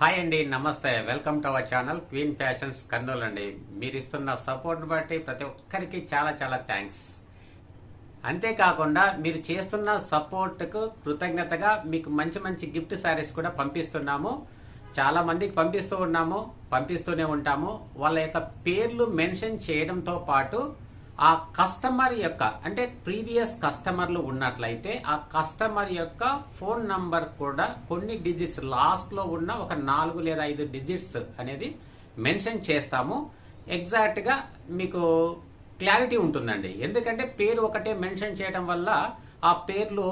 Hi అండి నమస్తే. Welcome to our channel Queen Fashions Kurnool అండి. మీరు ఇస్తున్న సపోర్ట్ బట్టి ప్రతి ఒక్కరికి చాలా చాలా థ్యాంక్స్. అంతేకాకుండా మీరు చేస్తున్న సపోర్ట్కు కృతజ్ఞతగా మీకు మంచి మంచి గిఫ్ట్ శారీస్ కూడా పంపిస్తున్నాము. చాలా మందికి పంపిస్తూ ఉన్నాము పంపిస్తూనే ఉంటాము. వాళ్ళ యొక్క పేర్లు మెన్షన్ చేయడంతో పాటు ఆ కస్టమర్ యొక్క అంటే ప్రీవియస్ కస్టమర్లు ఉన్నట్లయితే ఆ కస్టమర్ యొక్క ఫోన్ నంబర్ కూడా కొన్ని డిజిట్స్ లాస్ట్లో ఉన్న ఒక నాలుగు లేదా ఐదు డిజిట్స్ అనేది మెన్షన్ చేస్తాము. ఎగ్జాక్ట్గా మీకు క్లారిటీ ఉంటుందండి. ఎందుకంటే పేరు ఒకటే మెన్షన్ చేయడం వల్ల ఆ పేర్లు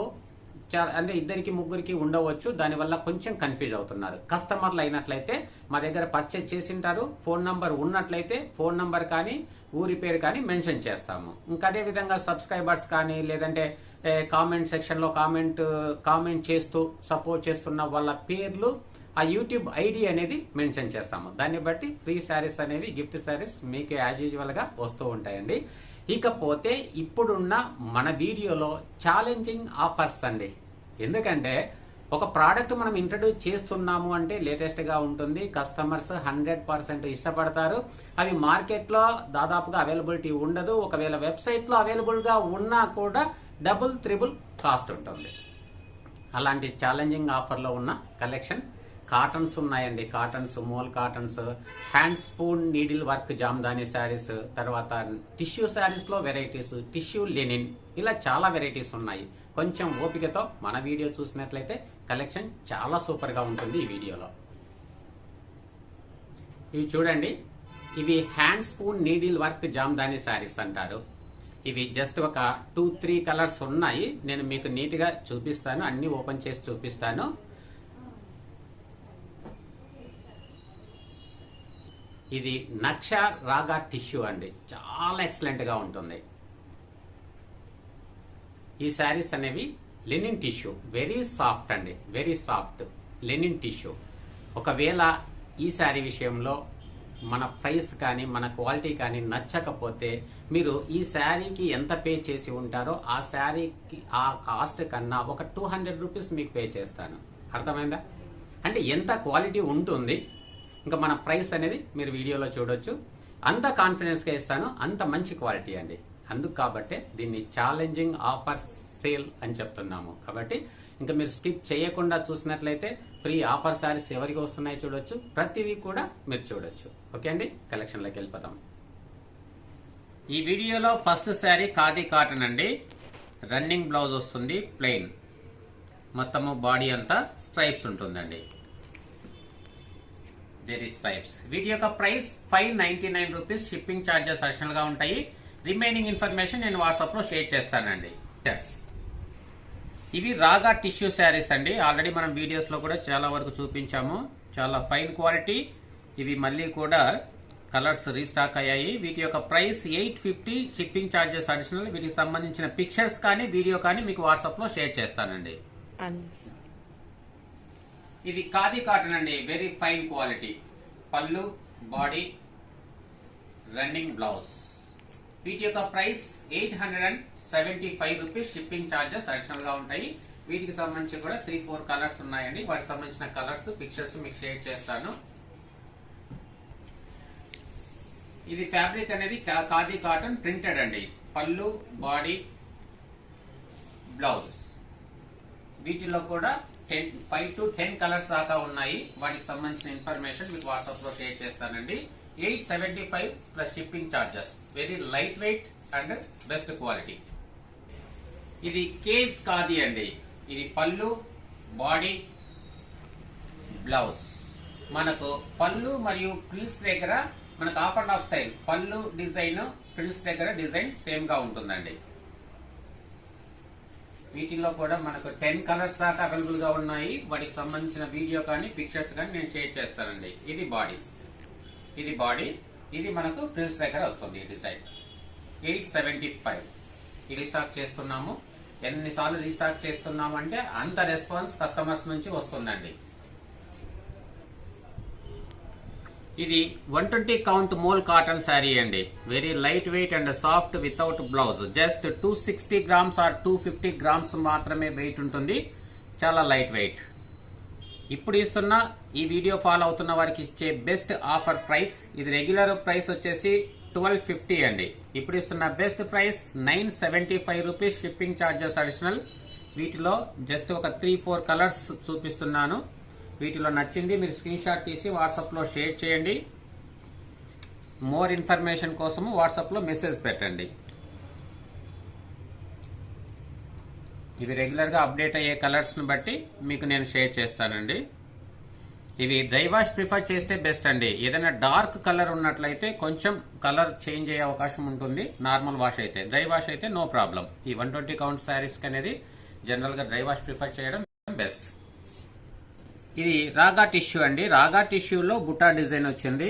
అంటే ఇద్దరికి ముగ్గురికి ఉండవచ్చు. దానివల్ల కొంచెం కన్ఫ్యూజ్ అవుతున్నారు. కస్టమర్లు అయినట్లయితే మా దగ్గర పర్చేజ్ చేసింటారు. ఫోన్ నంబర్ ఉన్నట్లయితే ఫోన్ నంబర్ కానీ ఊరి పేరు కానీ మెన్షన్ చేస్తాము. ఇంకా అదే విధంగా సబ్స్క్రైబర్స్ కానీ లేదంటే కామెంట్ సెక్షన్లో కామెంట్ కామెంట్ చేస్తూ సపోర్ట్ చేస్తున్న వాళ్ళ పేర్లు ఆ యూట్యూబ్ ఐడి అనేది మెన్షన్ చేస్తాము. దాన్ని బట్టి ఫ్రీ శారీస్ అనేవి గిఫ్ట్ శారీస్ మీకు యాజ్ యూజువల్గా వస్తూ ఉంటాయండి. ఇకపోతే ఇప్పుడున్న మన వీడియోలో ఛాలెంజింగ్ ఆఫర్స్ అండి. ఎందుకంటే ఒక ప్రోడక్ట్ మనం ఇంట్రడ్యూస్ చేస్తున్నాము అంటే లేటెస్ట్గా ఉంటుంది. కస్టమర్స్ హండ్రెడ్ పర్సెంట్ ఇష్టపడతారు. అవి మార్కెట్లో దాదాపుగా అవైలబిలిటీ ఉండదు. ఒకవేళ వెబ్సైట్లో అవైలబుల్గా ఉన్నా కూడా డబుల్ త్రిబుల్ కాస్ట్ ఉంటుంది. అలాంటి ఛాలెంజింగ్ ఆఫర్లో ఉన్న కలెక్షన్ కాటన్స్ ఉన్నాయండి cottons mul cottons hand spun needle work Jamdani saris తర్వాత టిష్యూ శారీస్లో వెరైటీస్ టిష్యూ లెనిన్ ఇలా చాలా వెరైటీస్ ఉన్నాయి. కొంచెం ఓపికతో మన వీడియో చూసినట్లయితే కలెక్షన్ చాలా సూపర్గా ఉంటుంది ఈ వీడియోలో. ఇవి చూడండి ఇవి hand spun needle work Jamdani saris అంటారు. ఇవి జస్ట్ ఒక టూ త్రీ కలర్స్ ఉన్నాయి. నేను మీకు నీట్గా చూపిస్తాను అన్ని ఓపెన్ చేసి చూపిస్తాను. ఇది నక్ష రాగా టిష్యూ అండి. చాలా ఎక్సలెంట్గా ఉంటుంది. ఈ శారీస్ అనేవి లెనిన్ టిష్యూ వెరీ సాఫ్ట్ అండి. Very soft linen tissue. ఒకవేళ ఈ శారీ విషయంలో మన ప్రైస్ కానీ మన క్వాలిటీ కానీ నచ్చకపోతే మీరు ఈ శారీకి ఎంత పే చేసి ఉంటారో ఆ శారీకి ఆ కాస్ట్ కన్నా ఒక టూ హండ్రెడ్ రూపీస్ మీకు పే చేస్తాను. అర్థమైందా? అంటే ఎంత క్వాలిటీ ఉంటుంది ఇంకా మన ప్రైస్ అనేది మీరు వీడియోలో చూడొచ్చు. అంత కాన్ఫిడెన్స్గా ఇస్తాను అంత మంచి క్వాలిటీ అండి. అందుకు కాబట్టే దీన్ని ఛాలెంజింగ్ ఆఫర్ సేల్ అని చెప్తున్నాము. కాబట్టి ఇంకా మీరు స్కిప్ చేయకుండా చూసినట్లయితే ఫ్రీ ఆఫర్ సారీస్ ఎవరికి వస్తున్నాయో చూడొచ్చు. ప్రతిదీ కూడా మీరు చూడొచ్చు. ఓకే అండి? కలెక్షన్లోకి వెళ్ళిపోతాం ఈ వీడియోలో ఫస్ట్ శారీ ఖాదీ కాటన్ అండి. రన్నింగ్ బ్లౌజ్ వస్తుంది ప్లెయిన్ మొత్తము బాడీ అంతా స్ట్రైప్స్ ఉంటుందండి. దేర్ స్ట్రైప్స్ వీటి యొక్క price five ninety nine rupees shipping charges అడిషనల్గా ఉంటాయి. రిమైనింగ్ ఇన్ఫర్మేషన్ నేను వాట్సాప్లో షేర్ చేస్తానండి. ఇవి రాగా టిష్యూ శారీస్ అండి. ఆల్రెడీ మనం వీడియోస్లో కూడా చాలా వరకు చూపించాము. చాలా ఫైన్ క్వాలిటీ ఇవి మళ్ళీ కూడా కలర్స్ రీస్టాక్ అయ్యాయి. వీటి యొక్క price eight fifty shipping charges additional వీటికి సంబంధించిన పిక్చర్స్ కానీ వీడియో కానీ మీకు వాట్సాప్లో షేర్ చేస్తానండి. ఇది ఖాదీ కాటన్ అండి. వెరీ ఫైన్ క్వాలిటీ పళ్ళు బాడీ రన్నింగ్ బ్లౌజ్ వీటి యొక్క price eight hundred and seventy five rupees shipping charges అడిషనల్గా ఉంటాయి. వీటికి సంబంధించి కూడా త్రీ ఫోర్ కలర్స్ ఉన్నాయండి. వాటికి సంబంధించిన కలర్స్ పిక్చర్స్ మీకు షేర్ చేస్తాను. ఇది ఫ్యాబ్రిక్ అనేది కా- ఖాదీ కాటన్ ప్రింటెడ్ అండి. పళ్ళు బాడీ బ్లౌజ్ వీటిలో కూడా ten five to ten colours దాకా ఉన్నాయి. వాటికి సంబంధించిన ఇన్ఫర్మేషన్ మీకు వాట్సాప్లో షేర్ చేస్తానండి. Eight seventy five plus shipping charges very light weight and best quality ఇది కేజ్ కాది అండి. ఇది పళ్ళు బాడీ బ్లౌజ్ మనకు పళ్ళు మరియు ప్రిల్స్ దగ్గర మనకు ఆఫ్ అండ్ ఆఫ్ స్టైల్ పళ్ళు డిజైన్ ప్రిల్స్ దగ్గర డిజైన్ సేమ్గా ఉంటుందండి. వీటిల్లో కూడా మనకు టెన్ కలర్స్ దాకా అవైలబుల్గా ఉన్నాయి. వాటికి సంబంధించిన వీడియో కానీ పిక్చర్స్ కానీ నేను షేర్ చేస్తానండి. ఇది బాడీ ఇది బాడీ ఇది మనకు ప్రిల్స్ దగ్గర వస్తుంది ఈ డిజైన్ ఎయిట్ సెవెంటీ ఫైవ్ ఇది రీస్టాక్ చేస్తున్నాము. ఎన్నిసార్లు రీస్టాక్ చేస్తున్నాము అంటే అంత రెస్పాన్స్ కస్టమర్స్ నుంచి వస్తుందండి. ఇది one twenty count mul cotton sari అండి. Very light weight and soft without blouse just two sixty grams or two fifty grams మాత్రమే వెయిట్ ఉంటుంది. చాలా లైట్ వెయిట్ ఇప్పుడు ఇస్తున్న ఈ వీడియో ఫాలో అవుతున్న వారికి ఇచ్చే బెస్ట్ ఆఫర్ ప్రైస్ ఇది రెగ్యులర్ ప్రైస్ వచ్చేసి ట్వెల్వ్ ఫిఫ్టీ అండి. ఇప్పుడు ఇస్తున్న best price nine seventy five rupees shipping charges additional వీటిలో జస్ట్ ఒక త్రీ ఫోర్ కలర్స్ చూపిస్తున్నాను. వీటిలో నచ్చింది మీరు స్క్రీన్ షాట్ తీసి వాట్సాప్లో షేర్ చేయండి. మోర్ ఇన్ఫర్మేషన్ కోసము వాట్సాప్లో మెసేజ్ పెట్టండి. ఇవి రెగ్యులర్గా అప్డేట్ అయ్యే కలర్స్ని బట్టి మీకు నేను షేర్ చేస్తానండి. ఇవి డ్రై వాష్ ప్రిఫర్ చేస్తే బెస్ట్ అండి. ఏదైనా డార్క్ కలర్ ఉన్నట్లయితే కొంచెం కలర్ చేంజ్ అయ్యే అవకాశం ఉంటుంది. నార్మల్ వాష్ అయితే. డ్రై వాష్ అయితే నో ప్రాబ్లం ఈ వన్ ట్వంటీ కౌంట్ శారీస్కి అనేది జనరల్గా డ్రై వాష్ ప్రిఫర్ చేయడం బెస్ట్ ఇది రాగా టిష్యూ అండి. రాగా టిష్యూలో బుటా డిజైన్ వచ్చింది.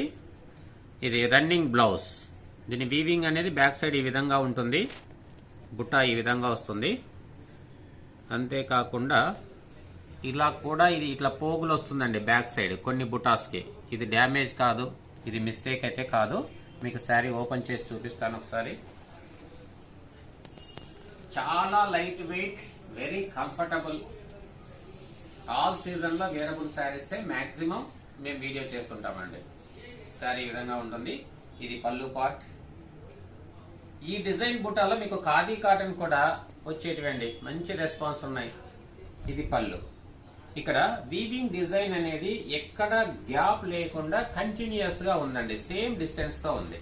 ఇది రన్నింగ్ బ్లౌజ్. దీని వీవింగ్ అనేది బ్యాక్ సైడ్ ఈ విధంగా ఉంటుంది. బుట్ట ఈ విధంగా వస్తుంది. అంతేకాకుండా ఇలా కూడా ఇది ఇట్లా పోగులు వస్తుందండి బ్యాక్ సైడ్ కొన్ని బుటాస్కి ఇది డ్యామేజ్ కాదు. ఇది మిస్టేక్ అయితే కాదు. మీకు శారీ ఓపెన్ చేసి చూపిస్తాను ఒకసారి. చాలా light weight very comfortable all సీజన్లో వేరబుల్ శారీస్ మాక్సిమం మేము వీడియో చేస్తుంటామండి. శారీ ఈ విధంగా ఉంటుంది. ఇది పళ్ళు పార్ట్. ఈ డిజైన్ బుట్టాలో మీకు ఖాదీ కాటన్ కూడా వచ్చేటివండి. మంచి రెస్పాన్స్ ఉన్నాయి. ఇది పళ్ళు. ఇక్కడ వీవింగ్ డిజైన్ అనేది ఎక్కడ గ్యాప్ లేకుండా కంటిన్యూస్గా ఉందండి. సేమ్ డిస్టెన్స్తో ఉంది.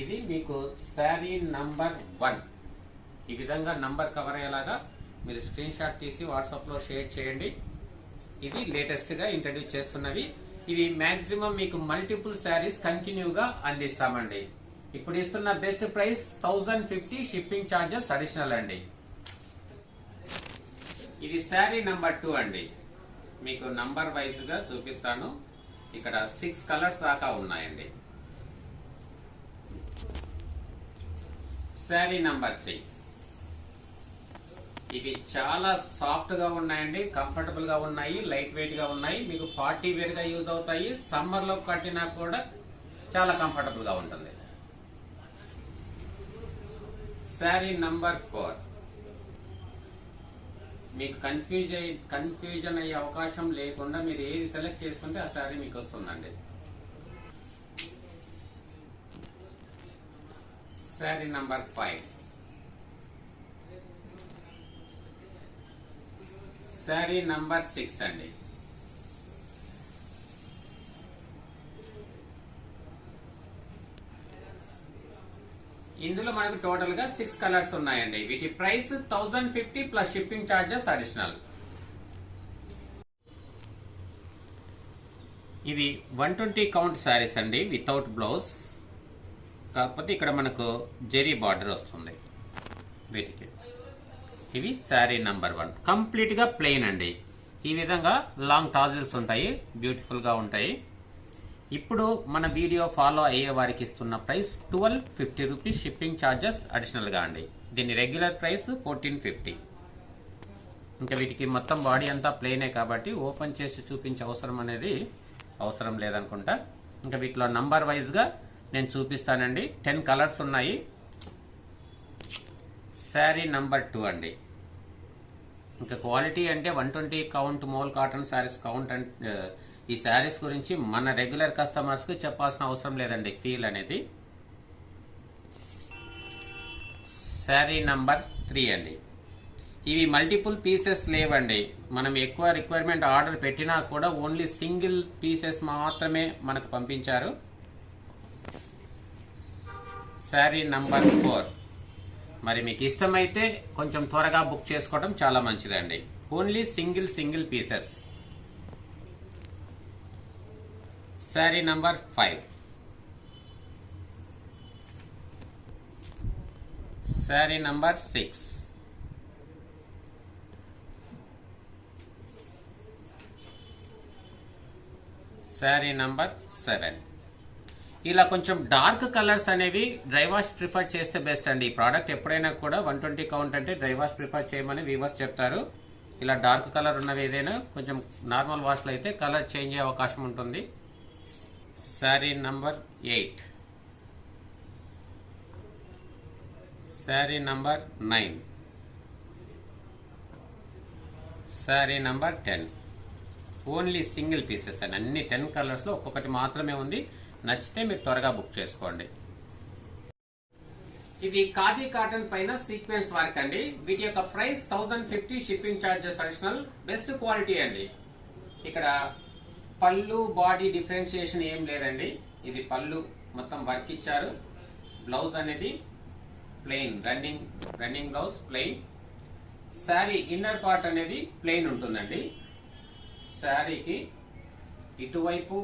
ఇది మీకు శారీ నంబర్ వన్. ఈ విధంగా నంబర్ కవర్ అయ్యేలాగా మీరు స్క్రీన్ షాట్ తీసి వాట్సాప్లో షేర్ చేయండి. ఇది లేటెస్ట్గా ఇంట్రడ్యూస్ చేస్తున్నవి. ఇవి మాక్సిమం మీకు మల్టిపుల్ శారీస్ కంటిన్యూగా అందిస్తామండి. ఇప్పుడు ఇస్తున్న best price thousand fifty shipping charges additional అండి. ఇది శారీ నంబర్ టూ అండి. మీకు నంబర్ వైజ్గా చూపిస్తాను. ఇక్కడ సిక్స్ కలర్స్ దాకా ఉన్నాయండి. శారీ నంబర్ త్రీ ఇవి చాలా సాఫ్ట్గా ఉన్నాయండి కంఫర్టబుల్గా ఉన్నాయి లైట్ వెయిట్గా ఉన్నాయి. మీకు పార్టీ వేర్గా యూజ్ అవుతాయి. సమ్మర్లో కట్టినా కూడా చాలా కంఫర్టబుల్గా ఉంటుంది. శారీ నంబర్ ఫోర్ మీకు కన్ఫ్యూజ్ అయ్యి కన్ఫ్యూజన్ అయ్యే అవకాశం లేకుండా మీరు ఏది సెలెక్ట్ చేసుకుంటే ఆ శారీ మీకు వస్తుందండి. Sari number five sari number six అండి. ఇందులో మనకు టోటల్గా సిక్స్ కలర్స్ ఉన్నాయండి. వీటి price thousand fifty plus shipping charges additional. ఇవి వన్ ట్వంటీ కౌంట్ శారీస్ అండి వితౌట్ బ్లౌజ్ కాకపోతే ఇక్కడ మనకు జెరీ బార్డర్ వస్తుంది. వీటికి. ఇవి శారీ నంబర్ వన్. కంప్లీట్గా ప్లెయిన్ అండి. ఈ విధంగా లాంగ్ టాజిల్స్ ఉంటాయి బ్యూటిఫుల్గా ఉంటాయి. ఇప్పుడు మన వీడియో ఫాలో అయ్యే వారికి ఇస్తున్న price twelve fifty rupees shipping charges అడిషనల్గా అండి. దీని రెగ్యులర్ ప్రైస్ ఫోర్టీన్ ఫిఫ్టీ. ఇంకా వీటికి మొత్తం బాడీ అంతా ప్లెయినే కాబట్టి ఓపెన్ చేసి చూపించే అవసరం అనేది అవసరం లేదనుకుంటా. ఇంకా వీటిలో నంబర్ వైజ్గా నేను చూపిస్తానండి. టెన్ కలర్స్ ఉన్నాయి. శారీ నంబర్ టూ అండి. ఇంకా క్వాలిటీ అంటే one twenty count mul cotton saris count అంటే ఈ శారీస్ గురించి మన రెగ్యులర్ కస్టమర్స్కి చెప్పాల్సిన అవసరం లేదండి ఫీల్ అనేది. శారీ నంబర్ త్రీ అండి. ఇవి మల్టిపుల్ పీసెస్ లేవండి. మనం ఎక్కువ రిక్వైర్మెంట్ ఆర్డర్ పెట్టినా కూడా ఓన్లీ సింగిల్ పీసెస్ మాత్రమే మనకు పంపించారు. Sari number four. మరి మీకు ఇష్టమైతే కొంచెం త్వరగా బుక్ చేసుకోవడం చాలా మంచిదండి. Only single single pieces sari number five sari number six sari number seven ఇలా కొంచెం డార్క్ కలర్స్ అనేవి డ్రై వాష్ ప్రిఫర్ చేస్తే బెస్ట్ అండి. ఈ ప్రోడక్ట్ ఎప్పుడైనా కూడా వన్ ట్వంటీ కౌంట్ అంటే డ్రై వాష్ ప్రిఫర్ చేయమని వీవర్స్ చెప్తారు. ఇలా డార్క్ కలర్ ఉన్నవి ఏదైనా కొంచెం నార్మల్ వాష్లో అయితే కలర్ చేంజ్ అయ్యే అవకాశం ఉంటుంది. Sari number eight. Sari number nine. Sari number ten. Only single pieces అండి. అన్ని టెన్ కలర్స్లో ఒక్కొక్కటి మాత్రమే ఉంది. నచ్చితే మీరు త్వరగా బుక్ చేసుకోండి. ఇది ఖాదీ కాటన్ పైన సీక్వెన్స్ వర్క్ అండి వీటి యొక్క price thousand fifty shipping charges additional. Best quality అండి. ఇక్కడ పళ్ళు బాడీ డిఫరెన్షియేషన్ ఏం లేదండి. ఇది పళ్ళు మొత్తం వర్క్ ఇచ్చారు. బ్లౌజ్ అనేది plain running running blouse plain. Sari inner part అనేది ప్లెయిన్ ఉంటుందండి. శారీకి ఇటువైపు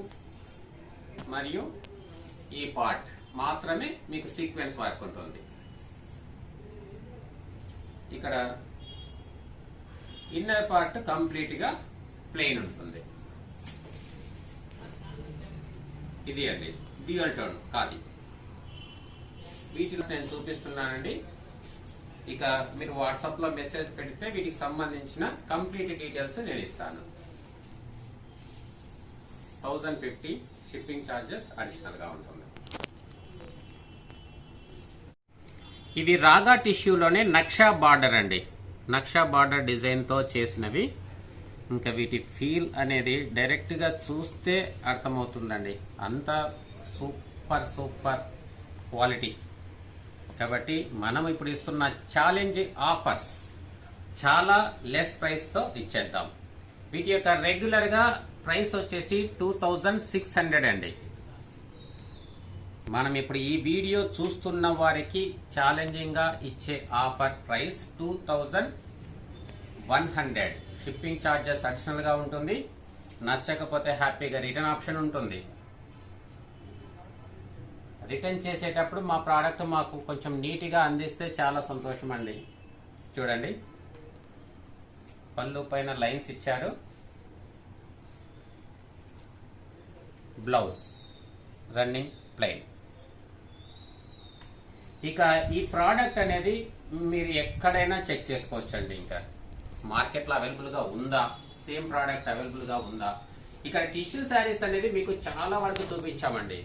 మరియు ఈ పార్ట్ మాత్రమే మీకు సీక్వెన్స్ వర్క్ ఉంటుంది. ఇక్కడ ఇన్నర్ పార్ట్ కంప్లీట్గా ప్లెయిన్ ఉంటుంది. ఇది అండి డ్యూయల్ టోన్ కాది వీటిలో నేను చూపిస్తున్నానండి. ఇక మీరు వాట్సాప్లో మెసేజ్ పెడితే వీటికి సంబంధించిన కంప్లీట్ డీటెయిల్స్ నేను ఇస్తాను. థౌజండ్ ఫిఫ్టీ షిప్పింగ్ ఛార్జెస్ అడిషనల్గా ఉంటుంది. ఇవి రాగా టిష్యూలోనే నక్షా బార్డర్ అండి. నక్షా బార్డర్ డిజైన్తో చేసినవి. ఇంకా వీటి ఫీల్ అనేది డైరెక్ట్గా చూస్తే అర్థమవుతుందండి. అంత సూపర్ సూపర్ క్వాలిటీ. కాబట్టి మనం ఇప్పుడు ఇస్తున్న ఛాలెంజ్ ఆఫర్స్ చాలా లెస్ ప్రైస్తో ఇచ్చేద్దాం. వీటి యొక్క రెగ్యులర్గా ప్రైస్ వచ్చేసి టూ థౌజండ్ సిక్స్ హండ్రెడ్ అండి. మనం ఇప్పుడు ఈ వీడియో చూస్తున్న వారికి ఛాలెంజింగ్గా ఇచ్చే offer price two thousand one hundred. Shipping charges అడిషనల్గా ఉంటుంది. నచ్చకపోతే హ్యాపీగా రిటర్న్ ఆప్షన్ ఉంటుంది. రిటర్న్ చేసేటప్పుడు మా ప్రోడక్ట్ మాకు కొంచెం నీట్గా అందిస్తే చాలా సంతోషం అండి చూడండి. పళ్ళు పైన లైన్స్ ఇచ్చాడు. బ్లౌజ్. రన్నింగ్ ప్లెయిన్ ఇక ఈ ప్రోడక్ట్ అనేది మీరు ఎక్కడైనా చెక్ చేసుకోవచ్చండి ఇంకా. మార్కెట్లో అవైలబుల్గా ఉందా? సేమ్ ప్రోడక్ట్ అవైలబుల్గా ఉందా? ఇక్కడ టిష్యూ శారీస్ అనేది మీకు చాలా వరకు చూపించామండి.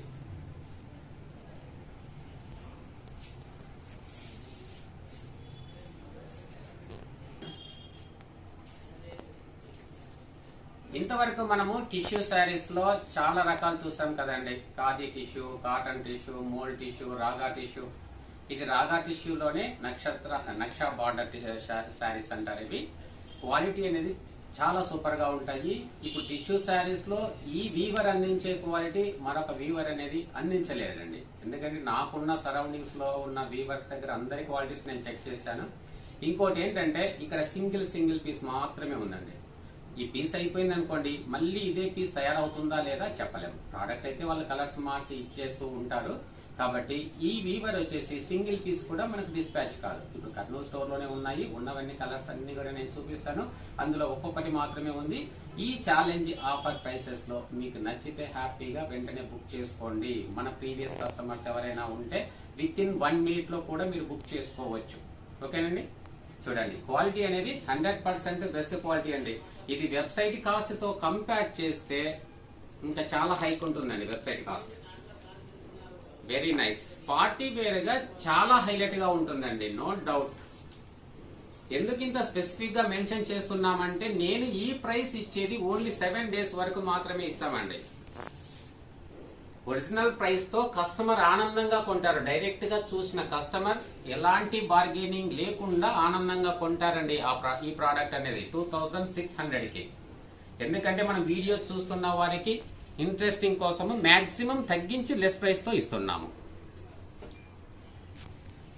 ఇంతవరకు మనము టిష్యూ శారీస్లో చాలా రకాలు చూసాం కదండి. Khadi tissue cotton tissue mul tissue రాగా టిష్యూ ఇది రాగా టిష్యూలోనే నక్షత్ర నక్ష బార్డర్ శారీస్ అంటారు ఇవి. క్వాలిటీ అనేది చాలా సూపర్గా ఉంటాయి. ఇప్పుడు టిష్యూ శారీస్లో ఈ వీవర్ అందించే క్వాలిటీ మరొక వీవర్ అనేది అందించలేదండి. ఎందుకంటే నాకున్న సరౌండింగ్స్లో ఉన్న వీవర్స్ దగ్గర అందరి క్వాలిటీస్ నేను చెక్ చేశాను. ఇంకోటి ఏంటంటే ఇక్కడ సింగిల్ సింగిల్ పీస్ మాత్రమే ఉందండి. ఈ పీస్ అయిపోయింది అనుకోండి మళ్ళీ ఇదే పీస్ తయారవుతుందా లేదా చెప్పలేము ప్రోడక్ట్ అయితే వాళ్ళు కలర్స్ మార్చి ఇచ్చేస్తూ ఉంటారు. కాబట్టి ఈ వీవర్ వచ్చేసి సింగిల్ పీస్ కూడా మనకు డిస్పాచ్ కాదు. ఇప్పుడు కర్నూలు స్టోర్లోనే ఉన్నాయి. ఉన్నవన్నీ కలర్స్ అన్ని కూడా నేను చూపిస్తాను. అందులో ఒక్కొక్కటి మాత్రమే ఉంది. ఈ ఛాలెంజ్ ఆఫర్ ప్రైసెస్లో మీకు నచ్చితే హ్యాపీగా వెంటనే బుక్ చేసుకోండి. మన ప్రీవియస్ కస్టమర్స్ ఎవరైనా ఉంటే విత్ ఇన్ వన్ మినిట్లో కూడా మీరు బుక్ చేసుకోవచ్చు. ఓకేనండి? చూడండి. క్వాలిటీ అనేది హండ్రెడ్ పర్సెంట్ బెస్ట్ క్వాలిటీ అండి. ఇది వెబ్సైట్ కాస్ట్తో కంపేర్ చేస్తే ఇంకా చాలా హైక్ ఉంటుందండి website cost. Very nice party వేర్గా చాలా హైలైట్గా ఉంటుందండి నో డౌట్ ఎందుకు ఇంత స్పెసిఫిక్గా మెన్షన్ చేస్తున్నామంటే నేను ఈ ప్రైస్ ఇచ్చేది ఓన్లీ సెవెన్ డేస్ వరకు మాత్రమే ఇస్తామండి. ఒరిజినల్ ప్రైస్తో కస్టమర్ ఆనందంగా కొంటారు. డైరెక్ట్గా చూసిన కస్టమర్ ఎలాంటి బార్గెనింగ్ లేకుండా ఆనందంగా కొంటారండి ఆ ప్రా- ఈ ప్రోడక్ట్ అనేది టూ థౌజండ్ సిక్స్ హండ్రెడ్కి ఎందుకంటే మనం వీడియో చూస్తున్న వారికి ఇంట్రెస్టింగ్ కోసము మాక్సిమం తగ్గించి లెస్ ప్రైస్తో ఇస్తున్నాము.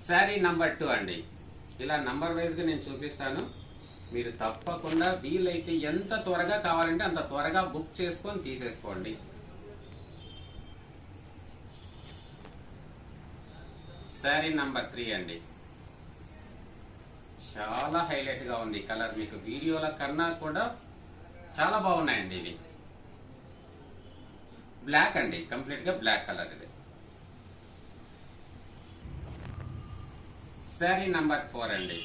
శారీ నంబర్ టూ అండి. ఇలా నంబర్ వైజ్గా నేను చూపిస్తాను. మీరు తప్పకుండా వీలైతే ఎంత త్వరగా కావాలంటే అంత త్వరగా బుక్ చేసుకొని తీసేసుకోండి. శారీ నంబర్ త్రీ అండి. చాలా హైలైట్గా ఉంది కలర్. మీకు వీడియోల కన్నా కూడా చాలా బాగున్నాయండి ఇవి. బ్లాక్ అండి. కంప్లీట్గా బ్లాక్ కలర్ ఇది. శారీ నంబర్ ఫోర్ అండి.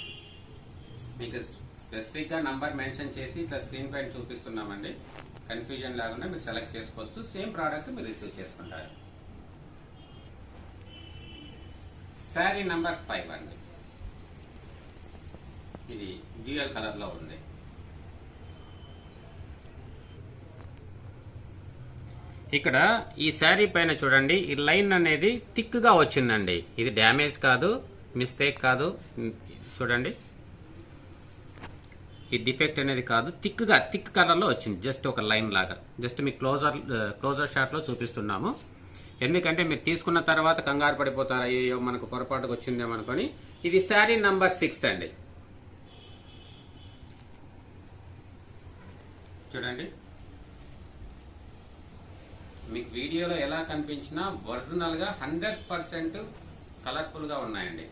మీకు స్పెసిఫిక్గా నంబర్ మెన్షన్ చేసి ఇట్లా స్క్రీన్ పైన చూపిస్తున్నామండి. కన్ఫ్యూజన్ లేకుండా మీరు సెలెక్ట్ చేసుకోవచ్చు. సేమ్ ప్రోడక్ట్ మీరు రిసీవ్ చేసుకుంటారు. శారీ నంబర్ ఫైవ్ అండి. ఇది డ్యూయల్ కలర్లో ఉంది. ఇక్కడ ఈ శారీ పైన చూడండి ఈ లైన్ అనేది థిక్గా వచ్చిందండి. ఇది డ్యామేజ్ కాదు మిస్టేక్ కాదు చూడండి. ఈ డిఫెక్ట్ అనేది కాదు థిక్గా థిక్ కలర్లో వచ్చింది జస్ట్ ఒక లైన్ లాగా. జస్ట్ మీ క్లోజర్ క్లోజర్ షాట్లో చూపిస్తున్నాము. ఎందుకంటే మీరు తీసుకున్న తర్వాత కంగారు పడిపోతారు అయ్యో మనకు పొరపాటుకు వచ్చిందేమో అనుకొని. ఇది శారీ నంబర్ సిక్స్ అండి. చూడండి. మీకు వీడియోలో ఎలా కనిపించినా ఒరిజినల్గా హండ్రెడ్ పర్సెంట్ కలర్ఫుల్గా ఉన్నాయండి.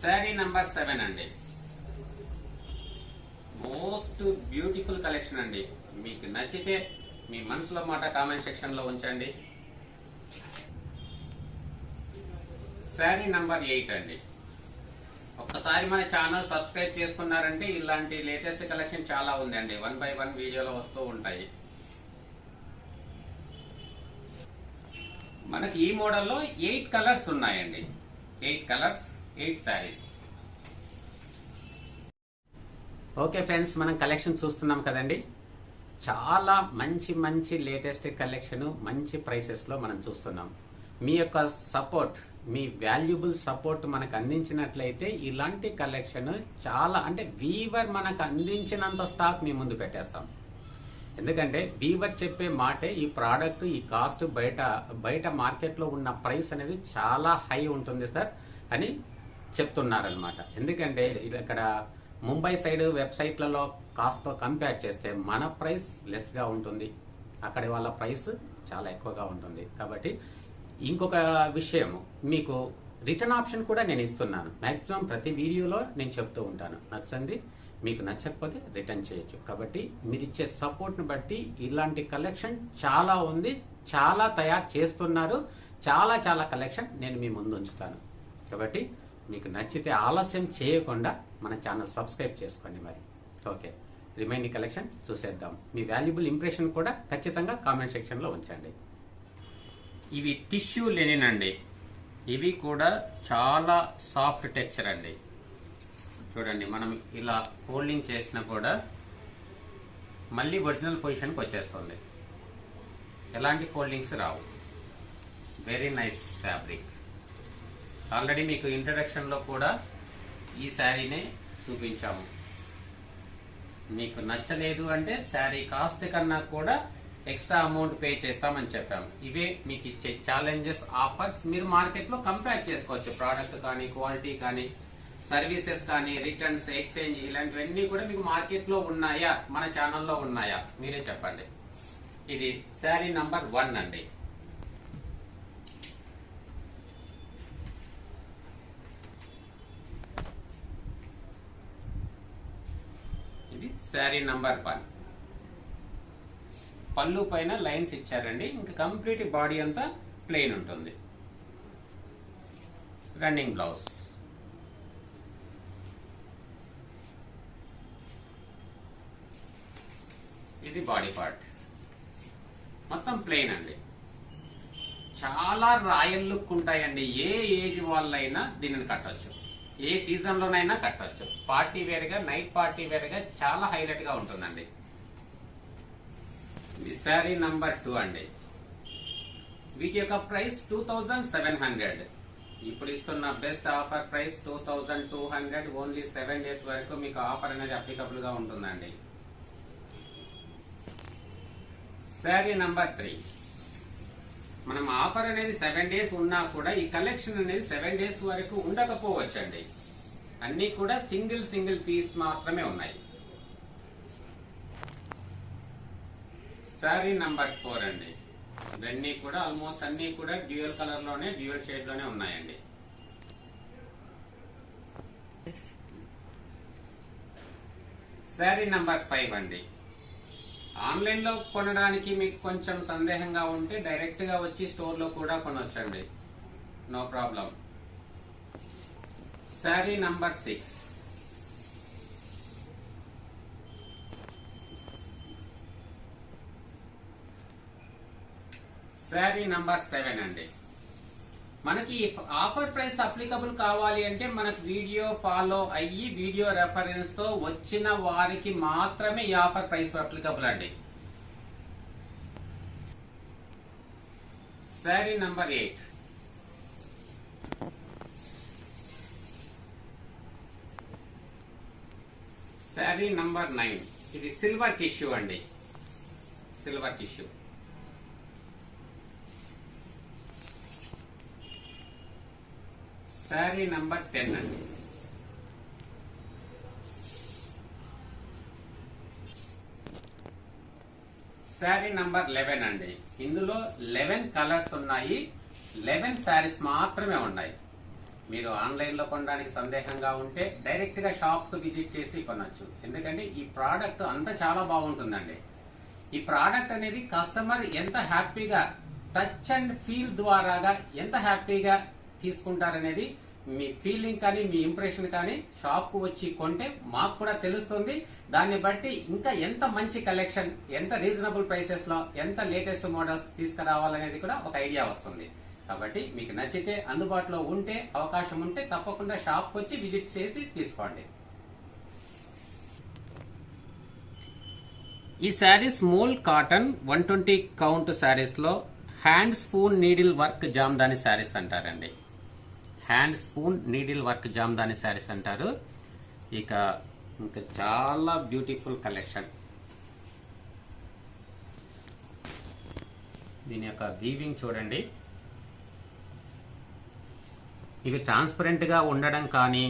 శారీ నంబర్ సెవెన్ అండి. మోస్ట్ బ్యూటిఫుల్ కలెక్షన్ అండి. మీకు నచ్చితే మీ మనసులో మాట కామెంట్ సెక్షన్లో ఉంచండి. శారీ నంబర్ ఎయిట్ అండి. ఒక్కసారి మన ఛానల్ సబ్స్క్రైబ్ చేసుకున్నారంటే ఇలాంటి లేటెస్ట్ కలెక్షన్ చాలా ఉందండి. వన్ బై వన్ వీడియోలో వస్తూ ఉంటాయి. మనకి ఈ మోడల్లో ఎయిట్ కలర్స్ ఉన్నాయండి. Eight colours eight saris. Okay friends మనం కలెక్షన్ చూస్తున్నాం కదండి. చాలా మంచి మంచి లేటెస్ట్ కలెక్షన్ మంచి ప్రైసెస్లో మనం చూస్తున్నాం. మీ యొక్క సపోర్ట్ మీ వాల్యుబుల్ సపోర్ట్ మనకు అందించినట్లయితే ఇలాంటి కలెక్షన్ చాలా అంటే వీవర్ మనకు అందించినంత స్టాక్ మీ ముందు పెట్టేస్తాం. ఎందుకంటే వీవర్ చెప్పే మాటే ఈ ప్రోడక్ట్ ఈ కాస్ట్ బయట బయట మార్కెట్లో ఉన్న ప్రైస్ అనేది చాలా హై ఉంటుంది సార్ అని చెప్తున్నారనమాట ఎందుకంటే ఇక్కడ ముంబై సైడ్ వెబ్సైట్లలో కాస్త కంపేర్ చేస్తే మన ప్రైస్ లెస్గా ఉంటుంది. అక్కడి వాళ్ళ ప్రైస్ చాలా ఎక్కువగా ఉంటుంది. కాబట్టి ఇంకొక విషయం మీకు రిటర్న్ ఆప్షన్ కూడా నేను ఇస్తున్నాను. మ్యాక్సిమం ప్రతి వీడియోలో నేను చెప్తూ ఉంటాను. నచ్చింది మీకు నచ్చకపోతే రిటర్న్ చేయొచ్చు. కాబట్టి మీరు ఇచ్చే సపోర్ట్ని బట్టి ఇలాంటి కలెక్షన్ చాలా ఉంది చాలా తయారు చేస్తున్నారు చాలా చాలా కలెక్షన్ నేను మీ ముందు ఉంచుతాను. కాబట్టి మీకు నచ్చితే ఆలస్యం చేయకుండా మన ఛానల్ సబ్స్క్రైబ్ చేసుకోండి మరి. ఓకే. రిమైనింగ్ కలెక్షన్ చూసేద్దాం. మీ వాల్యుబుల్ ఇంప్రెషన్ కూడా ఖచ్చితంగా కామెంట్ సెక్షన్లో ఉంచండి. ఇవి టిష్యూ లెనినండి ఇవి కూడా చాలా సాఫ్ట్ టెక్చర్ అండి. చూడండి మనం ఇలా ఫోల్డింగ్ చేసినా కూడా మళ్ళీ ఒరిజినల్ పొజిషన్కి వచ్చేస్తుంది. ఎలాంటి ఫోల్డింగ్స్ రావు. వెరీ నైస్ ఫ్యాబ్రిక్ ఆల్రెడీ మీకు ఇంట్రడక్షన్లో కూడా ఈ శారీనే చూపించాము. మీకు నచ్చలేదు అంటే శారీ కాస్ట్ కన్నా కూడా ఎక్స్ట్రా అమౌంట్ పే చేస్తామని చెప్పాము. ఇవే మీకు ఇచ్చే ఛాలెంజెస్ ఆఫర్స్ మీరు మార్కెట్లో కంపేర్ చేసుకోవచ్చు. ప్రోడక్ట్ కానీ క్వాలిటీ కానీ సర్వీసెస్ కానీ రిటర్న్స్ ఎక్స్చేంజ్ ఇలాంటివన్నీ కూడా మీకు మార్కెట్లో ఉన్నాయా? మన ఛానల్లో ఉన్నాయా? మీరే చెప్పండి. ఇది శారీ నంబర్ వన్ అండి ఇది శారీ నంబర్ వన్. పళ్ళు పైన లైన్స్ ఇచ్చారండి. ఇంకా కంప్లీట్ బాడీ అంతా ప్లెయిన్ ఉంటుంది. Running blouse. ఇది బాడీ పార్ట్. మొత్తం ప్లెయిన్ అండి. చాలా రాయల్ లుక్ ఉంటాయండి. ఏ ఏజ్ వాళ్ళైనా దీనిని కట్టొచ్చు. ఏ సీజన్ లోనైనా పార్టీ వేరుగా నైట్ పార్టీ వేరుగా చాలా హైలైట్గా ఉంటుందండి. ఇది శారీ నంబర్ టూ అండి. వీటి యొక్క price two thousand seven hundred. ఇప్పుడు ఇస్తున్న best offer price two thousand two hundred. Only seven days వరకు మీకు ఆఫర్ అనేది అప్లికబుల్గా ఉంటుందండి. Sari number three. మనం ఆఫర్ అనేది సెవెన్ డేస్ ఉన్నా కూడా ఈ కలెక్షన్ అనేది సెవెన్ డేస్ వరకు ఉండకపోవచ్చండి. అన్ని కూడా సింగిల్ సింగిల్ పీస్ మాత్రమే ఉన్నాయి. శారీ నంబర్ ఫోర్ అండి. ఇవన్నీ కూడా ఆల్మోస్ట్ అన్ని కూడా డ్యూయల్ కలర్లోనే డ్యూయల్ షేడ్లోనే ఉన్నాయండి శారీ నంబర్ ఫైవ్ అండి. ఆన్లైన్లో కొనడానికి మీకు కొంచెం సందేహంగా ఉంటే డైరెక్ట్గా వచ్చి స్టోర్లో కూడా కొనొచ్చండి. No problem. Sari number six. Sari number seven అండి. మనకి ఆఫర్ ప్రైస్ అప్లికబుల్ కావాలి అంటే మనకు వీడియో ఫాలో అయ్యి వీడియో రెఫరెన్స్తో వచ్చిన వారికి మాత్రమే ఈ ఆఫర్ ప్రైస్ అప్లికబుల్ అండి. Sari number eight sari number nine ఇది సిల్వర్ టిష్యూ అండి. Silver tissue sari number ten అండి. శారీ నంబర్ లెవెన్ అండి. ఇందులో లెవెన్ కలర్స్ ఉన్నాయి. లెవెన్ శారీస్ మాత్రమే ఉన్నాయి. మీరు ఆన్లైన్లో కొనడానికి సందేహంగా ఉంటే డైరెక్ట్గా షాప్కు విజిట్ చేసి కొనొచ్చు. ఎందుకంటే ఈ ప్రోడక్ట్ అంతా చాలా బాగుంటుందండి. ఈ ప్రోడక్ట్ అనేది కస్టమర్ ఎంత హ్యాపీగా టచ్ అండ్ ఫీల్ ద్వారాగా ఎంత హ్యాపీగా తీసుకుంటారనేది మీ ఫీలింగ్ కానీ మీ ఇంప్రెషన్ కానీ షాప్కు వచ్చి కొంటే మాకు కూడా తెలుస్తుంది. దాన్ని బట్టి ఇంకా ఎంత మంచి కలెక్షన్ ఎంత రీజనబుల్ ప్రైసెస్లో ఎంత లేటెస్ట్ మోడల్స్ తీసుకురావాలనేది కూడా ఒక ఐడియా వస్తుంది. కాబట్టి మీకు నచ్చితే అందుబాటులో ఉంటే అవకాశం ఉంటే తప్పకుండా షాప్కి వచ్చి విజిట్ చేసి తీసుకోండి. ఈ saris mul cotton one twenty count శారీస్లో hand spun needle work Jamdani saris అంటారండి. Hand spun needle work Jamdani saris అంటారు. ఇక ఇంకా చాలా బ్యూటిఫుల్ కలెక్షన్. దీని యొక్క వీవింగ్ చూడండి. ఇవి ట్రాన్స్పరెంట్గా ఉండడం కానీ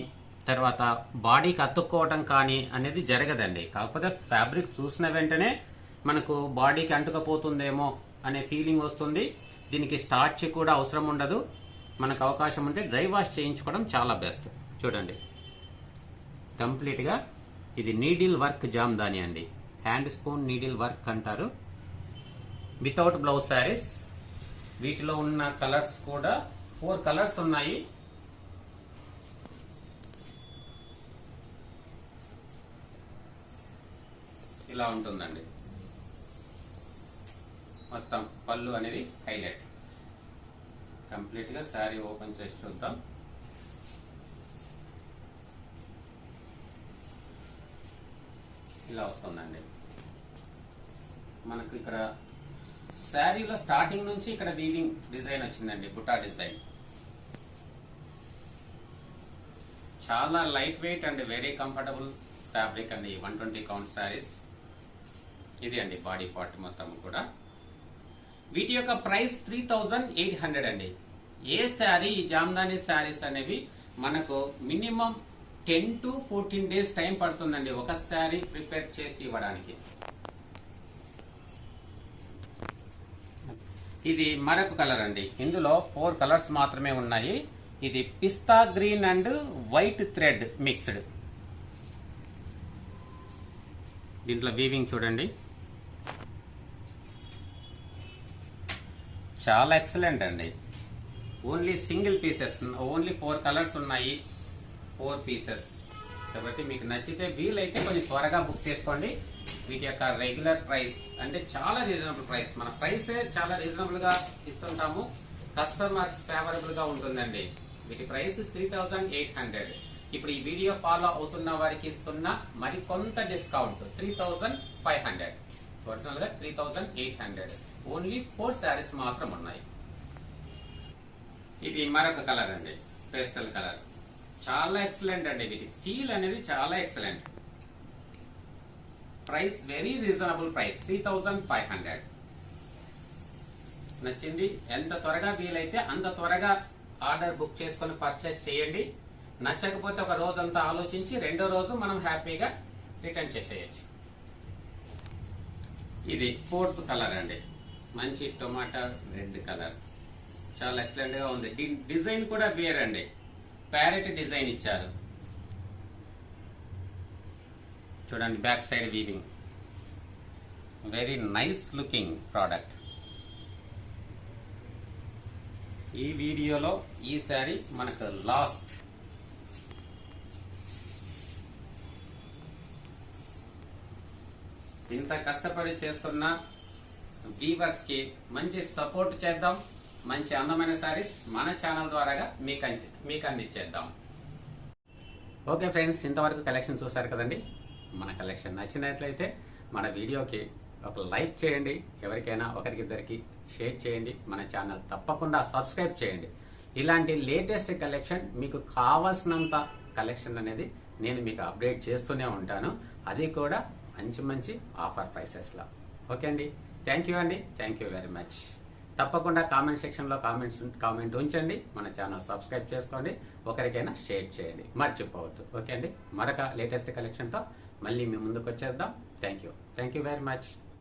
తర్వాత బాడీకి అతుక్కోవడం కానీ అనేది జరగదండి. కాకపోతే ఫ్యాబ్రిక్ చూసిన వెంటనే మనకు బాడీకి అంటుకపోతుందేమో అనే ఫీలింగ్ వస్తుంది. దీనికి స్టార్చ్ కూడా అవసరం ఉండదు. మనకు అవకాశం ఉంటే డ్రై వాష్ చేయించుకోవడం చాలా బెస్ట్. చూడండి. కంప్లీట్గా ఇది నీడిల్ వర్క్ జామ్దాని అండి. హ్యాండ్ స్పూన్ నీడిల్ వర్క్ అంటారు. Without blouse saris. వీటిలో ఉన్న కలర్స్ కూడా ఫోర్ కలర్స్ ఉన్నాయి. ఇలా ఉంటుందండి. మొత్తం పళ్ళు అనేది హైలైట్. కంప్లీట్గా శారీ ఓపెన్ చేసి చూద్దాం. ఇలా వస్తుందండి. మనకు ఇక్కడ శారీలో స్టార్టింగ్ నుంచి ఇక్కడ వీవింగ్ డిజైన్ వచ్చిందండి బుటా డిజైన్. చాలా light weight and very comfortable fabric అండి వన్ ట్వంటీ కౌంట్ శారీస్. ఇది అండి బాడీ పార్ట్ మొత్తం కూడా. వీటి యొక్క price three thousand eight hundred అండి. ఏ శారీ ఈ జామ్దాని శారీస్ అనేవి మనకు minimum ten to fourteen days time పడుతుందండి ఒక శారీ ప్రిపేర్ చేసి ఇవ్వడానికి. ఇది మరొక కలర్ అండి. ఇందులో ఫోర్ కలర్స్ మాత్రమే ఉన్నాయి. ఇది పిస్తా green and white thread mixed. దీంట్లో వీవింగ్ చూడండి. చాలా ఎక్సలెంట్ అండి. Only single pieces only four colours ఉన్నాయి. ఫోర్ పీసెస్ కాబట్టి మీకు నచ్చితే వీలైతే కొంచెం త్వరగా బుక్ చేసుకోండి. వీటి యొక్క రెగ్యులర్ ప్రైస్ అంటే చాలా రీజనబుల్ ప్రైస్ మన ప్రైసే చాలా రీజనబుల్గా ఇస్తుంటాము. కస్టమర్స్ ఫేవరబుల్గా ఉంటుందండి. వీటి ప్రైస్ త్రీ ఎయిట్ హండ్రెడ్ ఇప్పుడు ఈ వీడియో ఫాలో అవుతున్న వారికి ఇస్తున్న మరికొంత discount three thousand five hundred ఒరిజినల్గా three thousand eight hundred only four saris మాత్రం ఉన్నాయి ఇది మరొక కలర్ అండి పేస్టల్ కలర్. చాలా ఎక్సలెంట్ అండి వీటి. ఫీల్ అనేది చాలా excellent. Price very reasonable price three thousand five hundred నచ్చింది? ఎంత త్వరగా వీలైతే అంత త్వరగా ఆర్డర్ బుక్ చేసుకొని పర్చేస్ చేయండి. నచ్చకపోతే ఒక రోజు అంతా ఆలోచించి రెండో రోజు మనం హ్యాపీగా రిటర్న్ చేసేయచ్చు. ఇది ఫోర్త్ కలర్ అండి. మంచి టొమాటో రెడ్ కలర్. చాలా ఎక్సలెంట్గా ఉంది. డి- డిజైన్ కూడా వేరే అండి. ప్యారెట్ డిజైన్ ఇచ్చారు. చూడండి back side weaving very nice looking product ఈ వీడియోలో ఈ శారీ మనకు లాస్ట్ ఇంత కష్టపడి చేస్తున్న వీవర్స్కి మంచి సపోర్ట్ చేద్దాం. మంచి అందమైన సారీస్ మన ఛానల్ ద్వారాగా మీకు మీకు అందించేద్దాం. ఓకే ఫ్రెండ్స్ ఇంతవరకు కలెక్షన్ చూసారు కదండి? మన కలెక్షన్ నచ్చినట్లయితే మన వీడియోకి ఒక లైక్ చేయండి. ఎవరికైనా ఒకరికిద్దరికి షేర్ చేయండి. మన ఛానల్ తప్పకుండా సబ్స్క్రైబ్ చేయండి. ఇలాంటి లేటెస్ట్ కలెక్షన్ మీకు కావాల్సినంత కలెక్షన్ అనేది నేను మీకు అప్డేట్ చేస్తూనే ఉంటాను. అది కూడా మంచి మంచి ఆఫర్ ప్రైసెస్లో. ఓకే అండి? థ్యాంక్ యూ అండి. Thank you very much. తప్పకుండా కామెంట్ సెక్షన్లో కామెంట్స్ కామెంట్ ఉంచండి. మన ఛానల్ సబ్స్క్రైబ్ చేసుకోండి. ఒకరికైనా షేర్ చేయండి. మర్చిపోవద్దు. ఓకే అండి? మరొక లేటెస్ట్ కలెక్షన్తో మళ్ళీ మీ ముందుకు వచ్చేద్దాం thank you. Thank you very much.